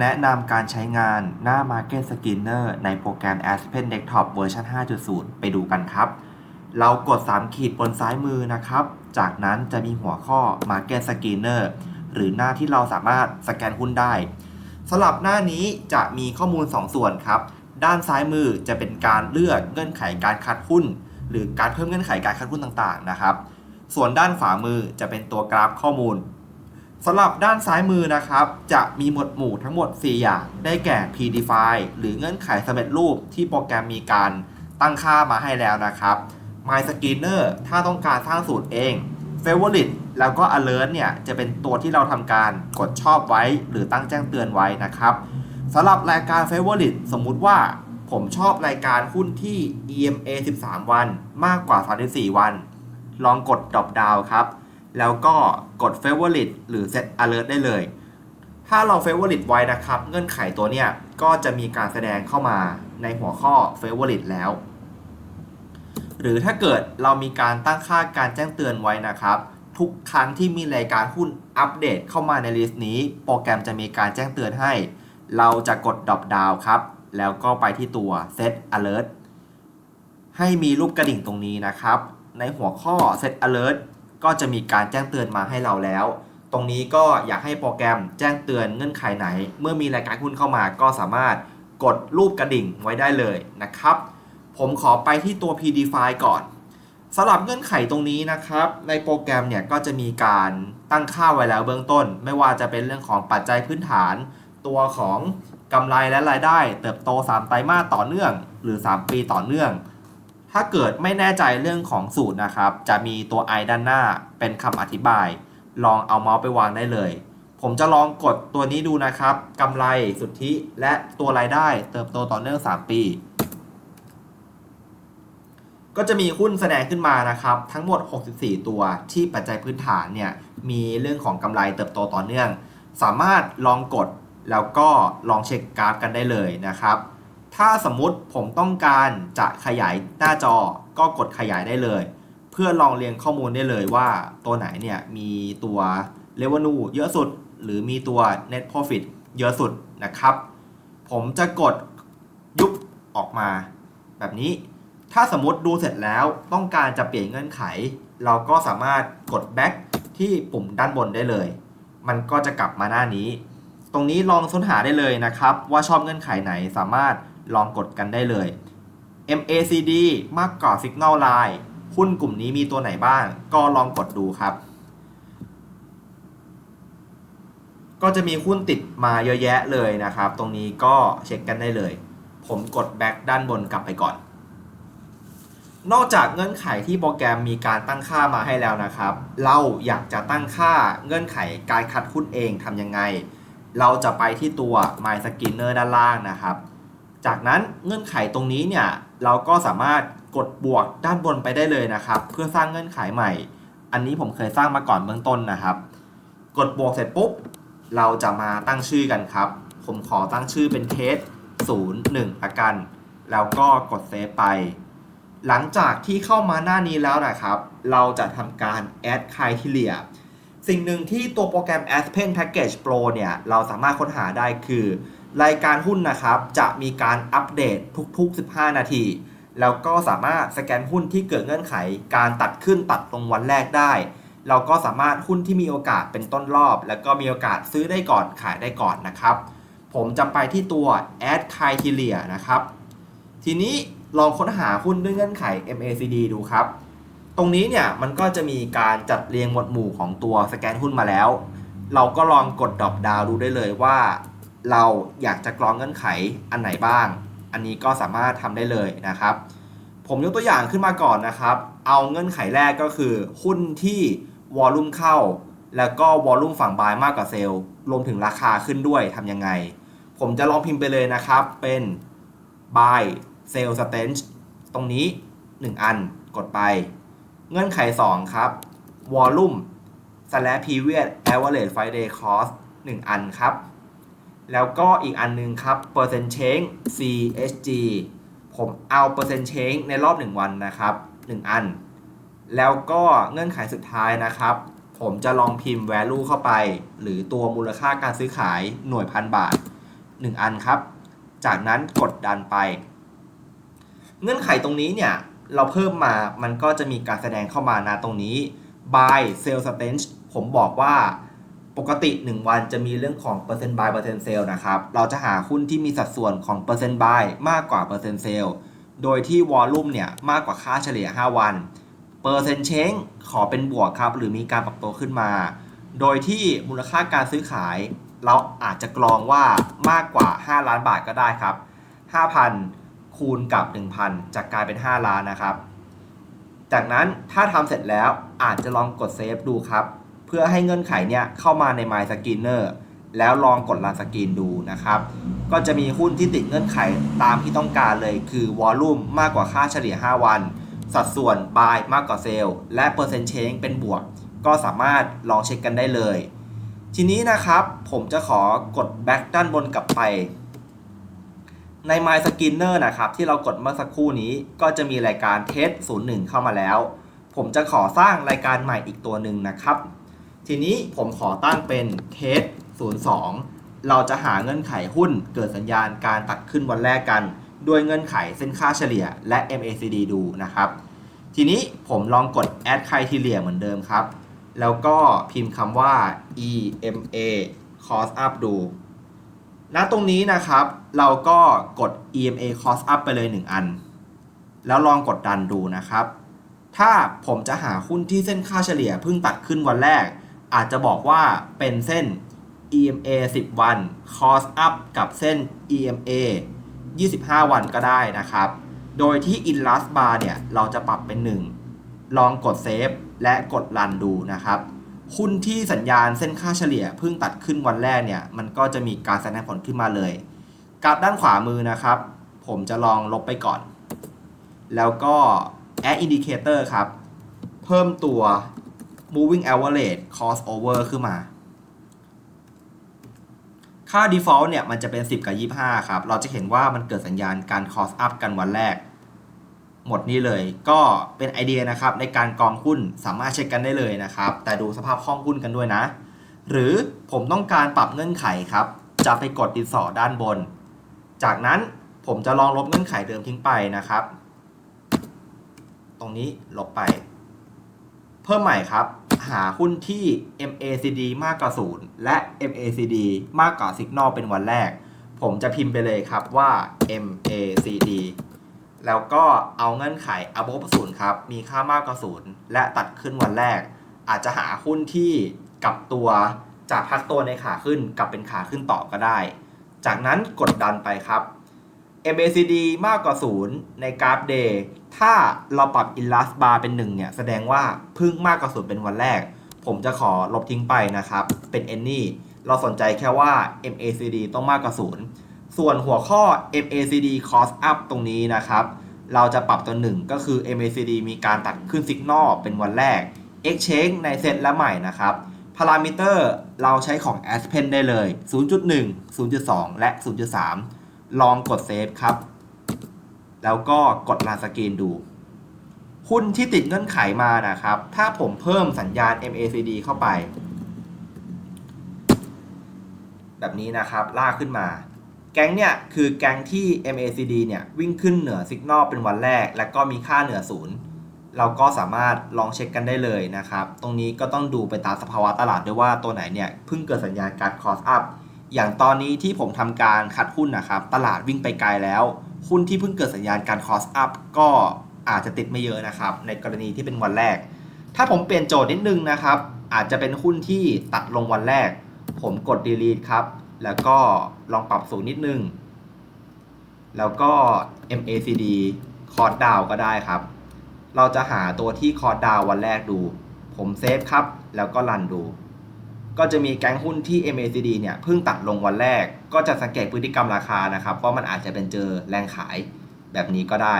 แนะนำการใช้งานหน้า Market Skinner ในโปรแกรม Aspen Desktop เวอร์ชัน5.0 ไปดูกันครับ เรากด 3 ขีดบนซ้ายมือนะครับ จากนั้นจะมีหัวข้อ Market Skinner หรือหน้าที่เราสามารถสแกนหุ้นได้สำหรับหน้านี้จะมีข้อมูล 2 ส่วนครับ ด้านซ้ายมือจะเป็นการเลือกเงื่อนไขการคัดหุ้น หรือการเพิ่มเงื่อนไขการคัดหุ้นต่างๆนะครับ ส่วนด้านขวามือจะเป็นตัวกราฟข้อมูล สำหรับด้านซ้ายมือนะครับ จะมีหมวดหมู่ทั้งหมด 4 อย่าง ได้แก่ predefine หรือเงื่อนไขสำเร็จรูปที่โปรแกรมมีการตั้งค่ามาให้แล้วนะครับ my skinner ถ้าต้องการสร้างสูตรเอง favorite แล้วก็ alert เนี่ย จะเป็นตัวที่เราทำการกดชอบไว้ หรือตั้งแจ้งเตือนไว้นะครับสำหรับรายการ favorite สมมุติว่าผมชอบรายการหุ้นที่ EMA 13 วัน มากกว่า 34 วัน ลองกด drop down ครับ แล้วก็กด favorite หรือ set alert ได้เลย ถ้าเรา favorite ไว้นะครับ เงื่อนไขตัวเนี้ยก็จะมีการแสดงเข้ามาในหัวข้อ favorite แล้ว หรือถ้าเกิดเรามีการตั้งค่าการแจ้งเตือนไว้นะครับ ทุกครั้งที่มีรายการหุ้นอัปเดตเข้ามาในลิสต์นี้ โปรแกรมจะมีการแจ้งเตือนให้ เราจะกด drop down ครับ แล้วก็ไปที่ตัว set alert ให้มีรูปกระดิ่งตรงนี้นะครับ ในหัวข้อ set alert ก็จะมีการแจ้งเตือนมาให้เราแล้ว ตรงนี้ก็อยากให้โปรแกรมแจ้งเตือนเงื่อนไขไหน เมื่อมีรายการหุ้นเข้ามาก็สามารถกดรูปกระดิ่งไว้ได้เลยนะครับ ผมขอไปที่ตัว P define ก่อนสำหรับเงื่อนไขตรงนี้นะครับ ในโปรแกรมเนี่ยก็จะมีการตั้งค่าไว้แล้วเบื้องต้น ไม่ว่าจะเป็นเรื่องของปัจจัยพื้นฐาน ตัวของกำไรและรายได้ เติบโต 3 ไตรมาสต่อเนื่อง หรือ 3 ปีต่อเนื่อง ถ้าเกิดไม่แน่ใจเรื่องของสูตรนะครับ จะมีตัว i ด้านหน้าเป็นคำอธิบาย ลองเอาเมาส์ไปวางได้เลย ผมจะลองกดตัวนี้ดูนะครับกำไรสุทธิและตัวรายได้เติบโตต่อเนื่อง 3 ปี ก็จะมีหุ้นแสดงขึ้นมานะครับ ทั้งหมด 64 ตัวที่ปัจจัยพื้นฐานเนี่ยมีเรื่องของกำไรเติบโตต่อเนื่อง สามารถลองกดแล้วก็ลองเช็คกราฟกันได้เลยนะครับ ถ้าสมมุติผมต้องการจะขยายหน้าจอก็กดขยายได้เลย เพื่อลองเรียงข้อมูลได้เลยว่าตัวไหนเนี่ยมีตัว revenue เยอะสุด หรือมีตัว net profit เยอะสุดนะครับ ผมจะกดยุบออกมาแบบนี้ ถ้าสมมติดูเสร็จแล้วต้องการจะเปลี่ยนเงื่อนไข เราก็สามารถกด back ที่ปุ่มด้านบนได้เลย มันก็จะกลับมาหน้านี้ ตรงนี้ลองค้นหาได้เลยนะครับ ว่าชอบเงื่อนไขไหนสามารถ ลองกดกันได้เลย MACD มากกว่า Signal Line หุ้นกลุ่มนี้มีตัวไหนบ้าง ก็ลองกดดูครับ ก็จะมีหุ้นติดมาเยอะแยะเลยนะครับ ตรงนี้ก็เช็คกันได้เลย ผมกด back ด้านบนกลับไปก่อน นอกจากเงื่อนไขที่โปรแกรมมีการตั้งค่ามาให้แล้วนะครับ เราอยากจะตั้งค่าเงื่อนไขการคัดหุ้นเองทำยังไง เราจะไปที่ตัว My Skinner ด้านล่างนะครับ จากนั้นเงื่อนไขตรงนี้เนี่ยเราก็สามารถกดบวกด้านบนไปได้เลยนะครับ เพื่อสร้างเงื่อนไขใหม่ อันนี้ผมเคยสร้างมาก่อนเบื้องต้นนะครับ กดบวกเสร็จปุ๊บ เราจะมาตั้งชื่อกันครับ ผมขอตั้งชื่อเป็นเคส01ละกัน แล้วก็กดเซฟไป หลังจากที่เข้ามาหน้านี้แล้วนะครับ เราจะทำการ add criteria สิ่งหนึ่งที่ตัวโปรแกรม Aspen Package Pro เนี่ย เราสามารถค้นหาได้คือ รายการหุ้นนะครับ จะมีการอัปเดตทุกๆ 15 นาที แล้วก็สามารถสแกนหุ้นที่เกิดเงื่อนไข การตัดขึ้นตัดลงวันแรกได้ เราก็สามารถหุ้นที่มีโอกาสเป็นต้นรอบ แล้วก็มีโอกาสซื้อได้ก่อนขายได้ก่อนนะครับ ผมจะไปที่ตัว add criteria นะครับ ทีนี้ลองค้นหาหุ้นด้วยเงื่อนไข MACD ดูครับ ตรงนี้เนี่ยมันก็จะมีการจัดเรียงหมวดหมู่ของตัวสแกนหุ้นมาแล้ว เราก็ลองกดดรอปดาวดูได้เลยว่า เราอยากจะกรองเงื่อนไขอันไหนบ้าง อันนี้ก็สามารถทำได้เลยนะครับ ผมยกตัวอย่างขึ้นมาก่อนนะครับ เอาเงื่อนไขแรกก็คือ หุ้นที่วอลลุ่มเข้า แล้วก็วอลลุ่มฝั่งบายมากกว่าเซลล์ รวมถึงราคาขึ้นด้วยทำยังไง ผมจะลองพิมพ์ไปเลยนะครับ เป็น buy sell stance ตรงนี้ 1 อันกดไป เงื่อนไข 2 ครับ volume slash period average Friday cost 1 อันครับ แล้วก็อีกอันนึงครับ percent change CHG ผมเอาเปอร์เซ็นต์ change ในรอบ 1 วันนะครับ 1 อัน แล้วก็เงื่อนไขสุดท้ายนะครับ ผมจะลองพิมพ์ value เข้าไป หรือตัวมูลค่าการซื้อขายหน่วยพันบาท 1 อันครับ จากนั้นกดดันไป เงื่อนไขตรงนี้เนี่ย เราเพิ่มมามันก็จะมีการแสดงเข้ามานะตรงนี้ buy sell stance ผมบอกว่า ปกติ 1 วันจะมีเรื่องของเปอร์เซ็นต์ buy เปอร์เซ็นต์ sell นะครับ เราจะหาหุ้นที่มีสัดส่วนของเปอร์เซ็นต์ buy มากกว่าเปอร์เซ็นต์ sell โดยที่วอลลุ่มเนี่ยมากกว่าค่าเฉลี่ย 5 วัน เปอร์เซ็นต์เชงขอเป็นบวกครับ หรือมีการปรับตัวขึ้นมา โดยที่มูลค่าการซื้อขาย เราอาจจะกรองว่ามากกว่า 5 ล้านบาทก็ได้ครับ 5,000 คูณกับ 1,000จะกลายเป็น 5 ล้านนะครับ จากนั้นถ้าทำเสร็จแล้วอาจจะลองกดเซฟดูครับ พื่อให้เงื่อนไขเนี่ยเข้ามาใน My Skinner แล้วลองกดรันสกรีนดูนะครับ ก็จะมีหุ้นที่ติดเงื่อนไขตามที่ต้องการเลย คือวอลลุ่มมากกว่าค่าเฉลี่ย 5 วัน สัดส่วน buy มากกว่าเซลล์และเปอร์เซ็นต์เชงเป็นบวก ก็สามารถลองเช็คกันได้เลย ทีนี้นะครับผมจะขอกดแบ็กด้านบนกลับไป ใน My Skinner นะครับ ที่เรากดเมื่อสักครู่นี้ก็จะมีรายการ Test 01 เข้ามาแล้ว ผมจะขอสร้างรายการใหม่อีกตัวหนึ่งนะครับ ทีนี้ผมขอตั้งเป็น Test 02 เราจะหาเงื่อนไขหุ้นเกิดสัญญาณการตัดขึ้นวันแรกกัน ด้วยเงื่อนไขเส้นค่าเฉลี่ยและ MACD ดูนะครับ ทีนี้ผมลองกด add criteria เหมือนเดิมครับ แล้วก็พิมพ์คำว่า EMA cost up ดูณตรงนี้นะครับ เราก็กด EMA cost up ไปเลย 1 อัน แล้วลองกดดันดูนะครับ ถ้าผมจะหาหุ้นที่เส้นค่าเฉลี่ยเพิ่งตัดขึ้นวันแรก อาจจะบอกว่าเป็นเส้น EMA 10 วัน cost up กับเส้น EMA 25 วันก็ได้นะครับ โดยที่ in last bar เนี่ย เราจะปรับเป็น 1 ลองกดเซฟและกดรันดูนะครับ หุ้นที่สัญญาณเส้นค่าเฉลี่ยเพิ่งตัดขึ้นวันแรกเนี่ย มันก็จะมีการแสดงผลขึ้นมาเลยกราฟด้านขวามือนะครับ ผมจะลองลบไปก่อน แล้วก็ add indicator ครับ เพิ่มตัว moving average cost over ขึ้นมา ค่า default เนี่ย มันจะเป็น 10 กับ 25 ครับ เราจะเห็นว่ามันเกิดสัญญาณการ cost up กันวันแรก หมดนี้เลย ก็เป็นไอเดียนะครับในการกองหุ้นสามารถเช็คกันได้เลยนะครับ แต่ดูสภาพคล่องหุ้นกันด้วยนะ หรือผมต้องการปรับเงื่อนไขครับ จะไปกดดินสอด้านบน จากนั้นผมจะลองลบเงื่อนไขเดิมทิ้งไปนะครับ ตรงนี้ลบไป เพิ่มใหม่ครับ หาหุ้นที่ MACD มากกว่า0และ MACD มากกว่า Signal เป็นวันแรก ผมจะพิมพ์ไปเลยครับว่า MACD แล้วก็เอาเงื่อนไข above 0ครับ มีค่ามากกว่า0และตัดขึ้นวันแรก อาจจะหาหุ้นที่กลับตัวจากพักตัวในขาขึ้นกลับเป็นขาขึ้นต่อก็ได้ จากนั้นกดดันไปครับ MACD มากกว่า 0 ในกราฟ Day ถ้าเราปรับ in last bar เป็น1เนี่ย แสดงว่าพึ่งมากกว่า0เป็นวันแรก ผมจะขอลบทิ้งไปนะครับ เป็น any เราสนใจแค่ว่า MACD ต้องมากกว่า0ส่วนหัวข้อ MACD cost up ตรงนี้นะครับ เราจะปรับตัวหนึ่งก็คือ MACD มีการตัดขึ้น Signal เป็นวันแรก Exchange ในเซตและใหม่นะครับพารามิเตอร์เราใช้ของ Aspen ได้เลย 0.1 0.2 และ 0.3 ลองกดเซฟครับ แล้วก็กดลานสกรีนดู หุ้นที่ติดเงื่อนไขมานะครับ ถ้าผมเพิ่มสัญญาณ MACD เข้าไป แบบนี้นะครับลากขึ้นมา แก๊งเนี่ยคือแก๊งที่ MACD เนี่ยวิ่งขึ้นเหนือสัญญาณเป็นวันแรก และก็มีค่าเหนือศูนย์เราก็สามารถลองเช็คกันได้เลยนะครับ ตรงนี้ก็ต้องดูไปตามสภาวะตลาดด้วยว่าตัวไหนเนี่ยเพิ่งเกิดสัญญาณการ cross up อย่างตอนนี้ที่ผมทำการคัดหุ้นนะครับ ตลาดวิ่งไปไกลแล้ว หุ้นที่เพิ่งเกิดสัญญาณการ cross up ก็อาจจะติดไม่เยอะนะครับ ในกรณีที่เป็นวันแรก ถ้าผมเปลี่ยนโจทย์นิดนึงนะครับ อาจจะเป็นหุ้นที่ตัดลงวันแรก ผมกด delete ครับ แล้วก็ลองปรับสูงนิดนึง แล้วก็ MACD คอร์ดดาวก็ได้ครับ เราจะหาตัวที่คอร์ดดาววันแรกดู ผมเซฟครับ แล้วก็รันดู ก็จะมีแก๊งหุ้นที่ MACD เนี่ยเพิ่งตัดลงวันแรก ก็จะสังเกตพฤติกรรมราคานะครับว่ามันอาจจะเป็นเจอแรงขายแบบนี้ก็ได้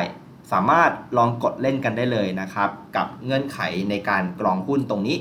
สามารถลองกดเล่นกันได้เลยนะครับ กับเงื่อนไขในการกรองหุ้นตรงนี้